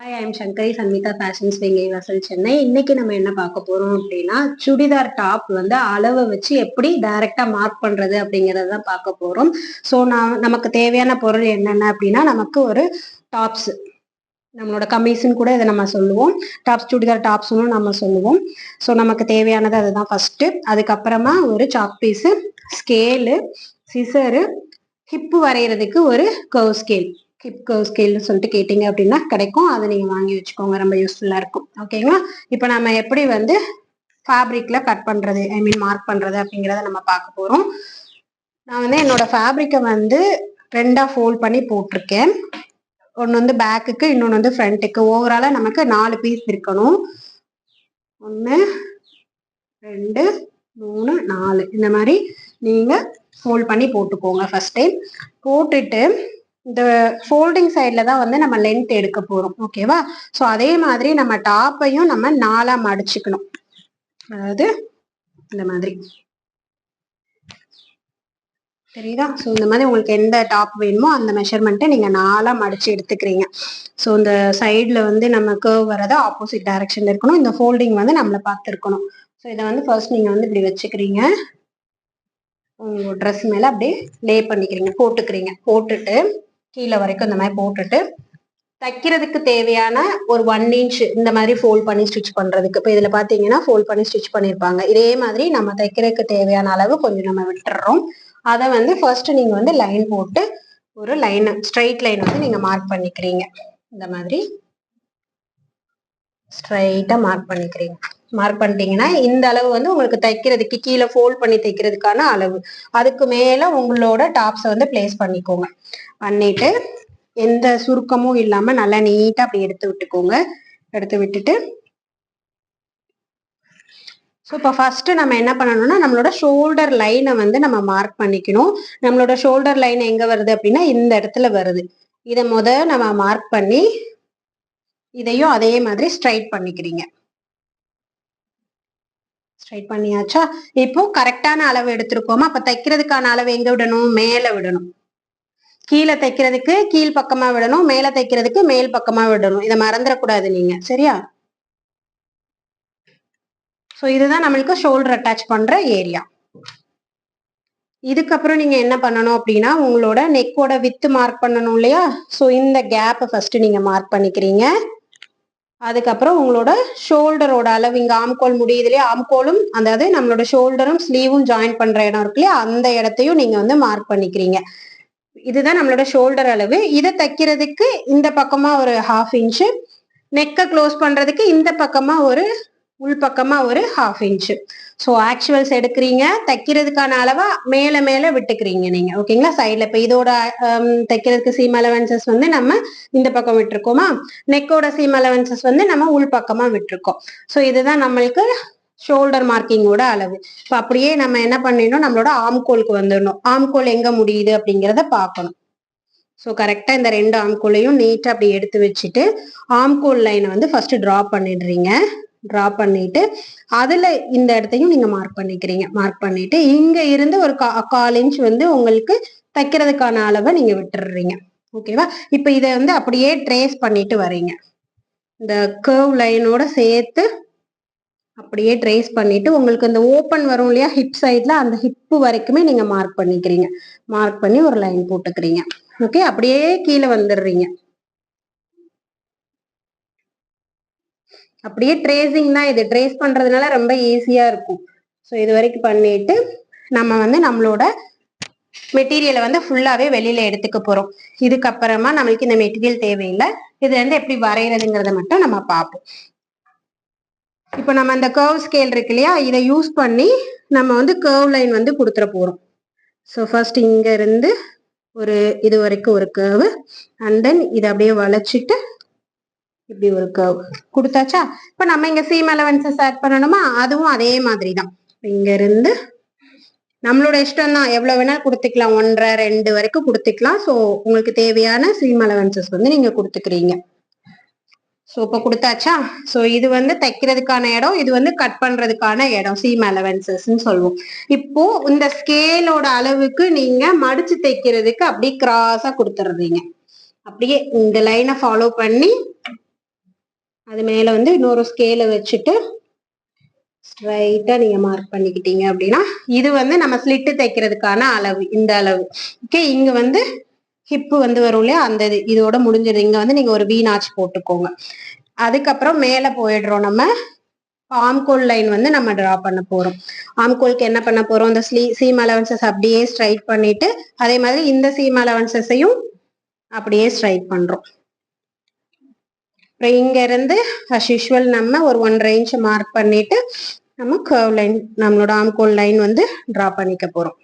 Hi I'm Sankari Sanmitha fashions Vengai Vasal Chennai இன்னைக்கு நம்ம என்ன பார்க்க போறோம் அப்படின்னா சுடிதார் டாப் வந்து அளவை வச்சு எப்படி டைரக்டா மார்க் பண்றது அப்படிங்கறத தான் பார்க்க போறோம். ஸோ நான் நமக்கு தேவையான பொருள் என்னென்ன அப்படின்னா நமக்கு ஒரு டாப்ஸ் நம்மளோட கம்மீஸ்ன்னு கூட இதை நம்ம சொல்லுவோம். டாப்ஸ் சுடிதார் டாப்ஸ்னு நம்ம சொல்லுவோம். ஸோ நமக்கு தேவையானது அதுதான் ஃபர்ஸ்ட் அதுக்கப்புறமா ஒரு chalk piece scale scissor hip வரைகிறதுக்கு ஒரு கவ் ஸ்கேல் கிப்கோ ஸ்கேல்னு சொல்லிட்டு கேட்டிங்க அப்படின்னா கிடைக்கும். அதை நீங்கள் வாங்கி வச்சுக்கோங்க. ரொம்ப யூஸ்ஃபுல்லாக இருக்கும். ஓகேங்களா இப்போ நம்ம எப்படி வந்து ஃபேப்ரிக்கில் கட் பண்ணுறது ஐ மீன் மார்க் பண்ணுறது அப்படிங்கிறத நம்ம பார்க்க போகிறோம் நான் வந்து என்னோட ஃபேப்ரிக்கை வந்து ரெண்டாக ஃபோல்ட் பண்ணி போட்டிருக்கேன். ஒன்று வந்து பேக்குக்கு இன்னொன்று வந்து ஃப்ரண்ட்டுக்கு ஓவராலாக நமக்கு நாலு பீஸ் இருக்கணும். ஒன்று ரெண்டு மூணு நாலு. இந்த மாதிரி நீங்கள் ஃபோல்ட் பண்ணி போட்டுக்கோங்க ஃபஸ்ட் டைம் போட்டுட்டு இந்த ஃபோல்டிங் சைடில் தான் வந்து நம்ம லென்த் எடுக்க போகிறோம் ஓகேவா ஸோ அதே மாதிரி நம்ம டாப்பையும் நம்ம நாலாக மடிச்சுக்கணும் அதாவது இந்த மாதிரி. தெரியுதா? ஸோ இந்த மாதிரி உங்களுக்கு எந்த டாப் வேணுமோ அந்த மெஷர்மெண்ட்டை நீங்கள் நாலாக மடித்து எடுத்துக்கிறீங்க. ஸோ இந்த சைடில் வந்து நம்ம கேர்வ் ஆப்போசிட் டைரக்ஷன் இருக்கணும். இந்த ஃபோல்டிங் வந்து நம்மளை பார்த்துருக்கணும். ஸோ இதை வந்து ஃபர்ஸ்ட் நீங்கள் வந்து இப்படி வச்சுக்கிறீங்க. உங்கள் ட்ரெஸ் மேலே அப்படியே லே பண்ணிக்கிறீங்க. போட்டுக்கிறீங்க. போட்டுட்டு கீழே வரைக்கும் இந்த மாதிரி போட்டுட்டு தைக்கிறதுக்கு தேவையான ஒரு ஒன் இன்ச் இந்த மாதிரி ஃபோல்ட் பண்ணி ஸ்டிச் பண்றதுக்கு. இப்போ இதில் பார்த்தீங்கன்னா ஃபோல்ட் பண்ணி ஸ்டிச் பண்ணியிருப்பாங்க இதே மாதிரி நம்ம தைக்கிறதுக்கு தேவையான அளவு கொஞ்சம் நம்ம விட்டுறோம். அதை வந்து ஃபர்ஸ்ட் நீங்க வந்து லைன் போட்டு ஒரு லைன் ஸ்ட்ரைட் லைன் வந்து நீங்க மார்க் பண்ணிக்கிறீங்க. இந்த மாதிரி ஸ்ட்ரைட்டா மார்க் பண்ணிக்கிறீங்க. மார்க் பண்ணிட்டீங்கன்னா இந்த அளவு வந்து உங்களுக்கு தைக்கிறதுக்கு கீழே ஃபோல்ட் பண்ணி தைக்கிறதுக்கான அளவு. அதுக்கு மேல உங்களோட டாப்ஸை வந்து பிளேஸ் பண்ணிக்கோங்க. பண்ணிட்டு எந்த சுருக்கமும் இல்லாம நல்லா நீட்டா அப்படி எடுத்து விட்டுக்கோங்க. எடுத்து விட்டுட்டு ஸோ இப்போ ஃபர்ஸ்ட் நம்ம என்ன பண்ணணும்னா நம்மளோட ஷோல்டர் லைனை வந்து நம்ம மார்க் பண்ணிக்கணும். நம்மளோட ஷோல்டர் லைன் எங்க வருது அப்படின்னா இந்த இடத்துல வருது. இதை முத நம்ம மார்க் பண்ணி இதையும் அதே மாதிரி ஸ்ட்ரைட் பண்ணிக்கிறீங்க. ஸ்ட்ரைட் பண்ணியாச்சா? இப்போ கரெக்டான அளவு எடுத்திருக்கோமா? அப்ப தைக்கிறதுக்கான அளவு எங்க விடணும்? மேல விடணும். கீழே தைக்கிறதுக்கு கீழ் பக்கமா விடணும். மேல தைக்கிறதுக்கு மேல் பக்கமா விடணும். இதை மறந்துடக்கூடாது நீங்க. சரியா? ஸோ இதுதான் நம்மளுக்கு ஷோல்டர் அட்டாச் பண்ற ஏரியா இதுக்கப்புறம் நீங்க என்ன பண்ணணும் அப்படின்னா உங்களோட நெக்கோட வித்து மார்க் பண்ணணும் இல்லையா? ஸோ இந்த கேப்பை ஃபர்ஸ்ட் நீங்க மார்க் பண்ணிக்கிறீங்க. அதுக்கப்புறம் உங்களோட ஷோல்டரோட அளவு இங்க ஆம்கோல் முடியுது இல்லையா ஆம்கோலும் அதாவது நம்மளோட ஷோல்டரும் ஸ்லீவும் ஜாயின் பண்ற இடம் இருக்கு இல்லையா? அந்த இடத்தையும் நீங்க வந்து மார்க் பண்ணிக்கிறீங்க. இதுதான் நம்மளோட ஷோல்டர் அளவு. இதை தைக்கிறதுக்கு இந்த பக்கமா ஒரு ஹாஃப் இன்ச்சு நெக்கை க்ளோஸ் பண்றதுக்கு இந்த பக்கமா ஒரு உள்பக்கமாக ஒரு ஹாஃப் இன்ச்சு ஸோ ஆக்சுவல்ஸ் எடுக்கிறீங்க தைக்கிறதுக்கான அளவா மேல மேல விட்டுக்கிறீங்க நீங்க. ஓகேங்களா சைட்ல இப்போ இதோட um, தைக்கிறதுக்கு சீம் அலவன்சஸ் வந்து நம்ம இந்த பக்கம் விட்டுருக்கோமா? நெக்கோட சீம் அலவன்சஸ் வந்து நம்ம உள்பக்கமாக விட்டுருக்கோம். ஸோ இதுதான் நம்மளுக்கு ஷோல்டர் மார்க்கிங்கோட அளவு. இப்போ அப்படியே நம்ம என்ன பண்ணிடணும்? நம்மளோட ஆம்கோலுக்கு வந்துடணும். ஆம்கோல் எங்க முடியுது அப்படிங்கிறத பார்க்கணும். ஸோ கரெக்டாக இந்த ரெண்டு ஆம்கோலையும் நீட்டாக அப்படி எடுத்து வச்சுட்டு ஆம்கோல் லைனை வந்து ஃபர்ஸ்ட் ட்ரா பண்ணிடுறீங்க. டிரா பண்ணிட்டு அதுல இந்த இடத்தையும் நீங்க மார்க் பண்ணிக்கிறீங்க. மார்க் பண்ணிட்டு இங்க இருந்து ஒரு கால் இன்ச் வந்து உங்களுக்கு தைக்கிறதுக்கான அளவை நீங்க விட்டுடுறீங்க ஓகேவா இப்போ இதை வந்து அப்படியே ட்ரேஸ் பண்ணிட்டு வரீங்க இந்த கர்வ் லைனோட சேர்த்து அப்படியே ட்ரேஸ் பண்ணிட்டு உங்களுக்கு இந்த ஓப்பன் வரும் இல்லையா? ஹிப் சைட்ல அந்த ஹிப்பு வரைக்குமே நீங்க மார்க் பண்ணிக்கிறீங்க. மார்க் பண்ணி ஒரு லைன் போட்டுக்கிறீங்க. ஓகே அப்படியே கீழே வந்துடுறீங்க. அப்படியே ட்ரேசிங் தான் இது. ட்ரேஸ் பண்றதுனால ரொம்ப ஈஸியா இருக்கும். ஸோ இது வரைக்கும் பண்ணிட்டு நம்ம வந்து நம்மளோட மெட்டீரியலை வந்து ஃபுல்லாவே வெளியில எடுத்துக்க போறோம். இதுக்கப்புறமா நம்மளுக்கு இந்த மெட்டீரியல் தேவையில்லை. இது வந்து எப்படி வரைகிறதுங்கிறத மட்டும் நம்ம பார்ப்போம். இப்போ நம்ம அந்த கர்வ் ஸ்கேல் இருக்கு இல்லையா? இதை யூஸ் பண்ணி நம்ம வந்து கர்வ் லைன் வந்து கொடுத்துட போறோம். ஸோ ஃபர்ஸ்ட் இங்க இருந்து ஒரு இது வரைக்கும் ஒரு கர்வ் அண்ட் தென் இதை அப்படியே வளைச்சிட்டு இப்படி ஒரு கர்வ் கொடுத்தாச்சா? இப்போ நம்ம இங்க சீம் அலவன்சஸ் ஆட் பண்ணணுமா? அதுவும் அதே மாதிரி தான் இங்க இருந்து நம்மளோட இஷ்டம் தான். எவ்வளவு வேணாலும் கொடுத்துக்கலாம். ஒன்றரை ரெண்டு வரைக்கும் கொடுத்துக்கலாம். ஸோ உங்களுக்கு தேவையான சீம் அலவன்சஸ் வந்து நீங்க கொடுத்துக்கிறீங்க. ஸோ இப்போ கொடுத்தாச்சா? ஸோ இது வந்து தைக்கிறதுக்கான இடம். இது வந்து கட் பண்றதுக்கான இடம். சீம் அலவன்சஸ்ன்னு சொல்லுவோம். இப்போ இந்த ஸ்கேலோட அளவுக்கு நீங்க மடிச்சு தைக்கிறதுக்கு அப்படியே கிராஸா கொடுத்துடுறீங்க. அப்படியே இந்த லைனை ஃபாலோ பண்ணி அது மேல வந்து இன்னொரு ஸ்கேலை வச்சுட்டு ஸ்ட்ரைட்டா நீங்க மார்க் பண்ணிக்கிட்டீங்க அப்படின்னா இது வந்து நம்ம ஸ்லிட்டு தைக்கிறதுக்கான அளவு இந்த அளவு. ஓகே இங்க வந்து ஹிப்பு வந்து வரும் இல்லையா? அந்த இது இதோட முடிஞ்சிடும் இங்க வந்து நீங்க ஒரு வீணாச்சு போட்டுக்கோங்க. அதுக்கப்புறம் மேல போயிடுறோம் நம்ம. ஆம்கோல் லைன் வந்து நம்ம டிரா பண்ண போறோம். ஆம்கோலுக்கு என்ன பண்ண போறோம்? இந்த ஸ்லீ சீம் அலவன்சஸ் அப்படியே ஸ்ட்ரைட் பண்ணிட்டு அதே மாதிரி இந்த சீம் அலவன்சஸையும் அப்படியே ஸ்ட்ரைட் பண்றோம். அப்புறம் இங்கேருந்து அஸ் யூஷுவல் நம்ம ஒரு ஒன் ரேஞ்ச் மார்க் பண்ணிட்டு நம்ம கர்வ் லைன் நம்மளோட ஆம்கோல் லைன் வந்து ட்ரா பண்ணிக்க போகிறோம்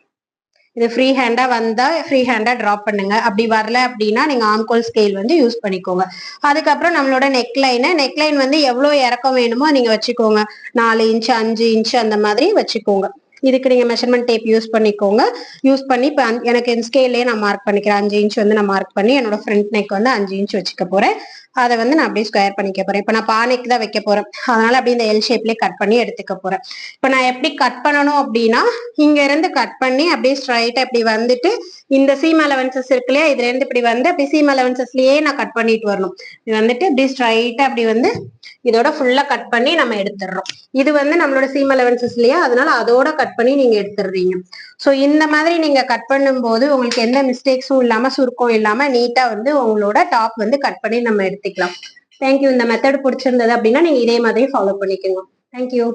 இது ஃப்ரீ ஹேண்டாக வந்தால் ஃப்ரீ ஹேண்டாக ட்ராப் பண்ணுங்க. அப்படி வரல அப்படின்னா நீங்கள் ஆம்கோல் ஸ்கேல் வந்து யூஸ் பண்ணிக்கோங்க. அதுக்கப்புறம் நம்மளோட நெக் நெக்லைன் நெக் லைன் வந்து எவ்வளோ இறக்கம் வேணுமோ நீங்கள் வச்சுக்கோங்க. நாலு இன்ச் அஞ்சு இன்ச்சு அந்த மாதிரி வச்சுக்கோங்க. இதுக்கு நீங்கள் மெஷர்மெண்ட் டேப் யூஸ் பண்ணிக்கோங்க. யூஸ் பண்ணி இப்போ எனக்கு என் ஸ்கேல்லே நான் மார்க் பண்ணிக்கிறேன். அஞ்சு இன்ச் வந்து நான் மார்க் பண்ணி என்னோட ஃப்ரண்ட் நெக் வந்து அஞ்சு இன்ச் வச்சுக்க போகிறேன் அதை வந்து நான் அப்படியே ஸ்கொயர் பண்ணிக்க போறேன். இப்போ நான் பானைக்கு தான் வைக்க போறேன். அதனால அப்படியே இந்த எல் ஷேப்லேயே கட் பண்ணி எடுத்துக்க போறேன். இப்போ நான் எப்படி கட் பண்ணணும் அப்படின்னா இங்க இருந்து கட் பண்ணி அப்படியே ஸ்ட்ரைட்டா இப்படி வந்துட்டு இந்த சீம் அலவன்சஸ் இருக்கு இல்லையா? இதுல இருந்து இப்படி வந்து அப்படி சீம் அலவன்சஸ்லயே நான் கட் பண்ணிட்டு வரணும். இது வந்துட்டு இப்படி ஸ்ட்ரைட்டா அப்படி வந்து இதோட ஃபுல்லா கட் பண்ணி நம்ம எடுத்துடுறோம். இது வந்து நம்மளோட சீம் அலவன்சஸ் இல்லையா? அதனால அதோட கட் பண்ணி நீங்க எடுத்துடுறீங்க. ஸோ இந்த மாதிரி நீங்க கட் பண்ணும்போது உங்களுக்கு எந்த மிஸ்டேக்ஸும் இல்லாம சுருக்கம் இல்லாம நீட்டா வந்து உங்களோட டாப் வந்து கட் பண்ணி நம்ம எடுத்துக்கலாம். தேங்க்யூ இந்த மெத்தட் பிடிச்சிருந்தது அப்படின்னா நீங்க இதே மாதிரி ஃபாலோ பண்ணிக்கணும் தேங்க்யூ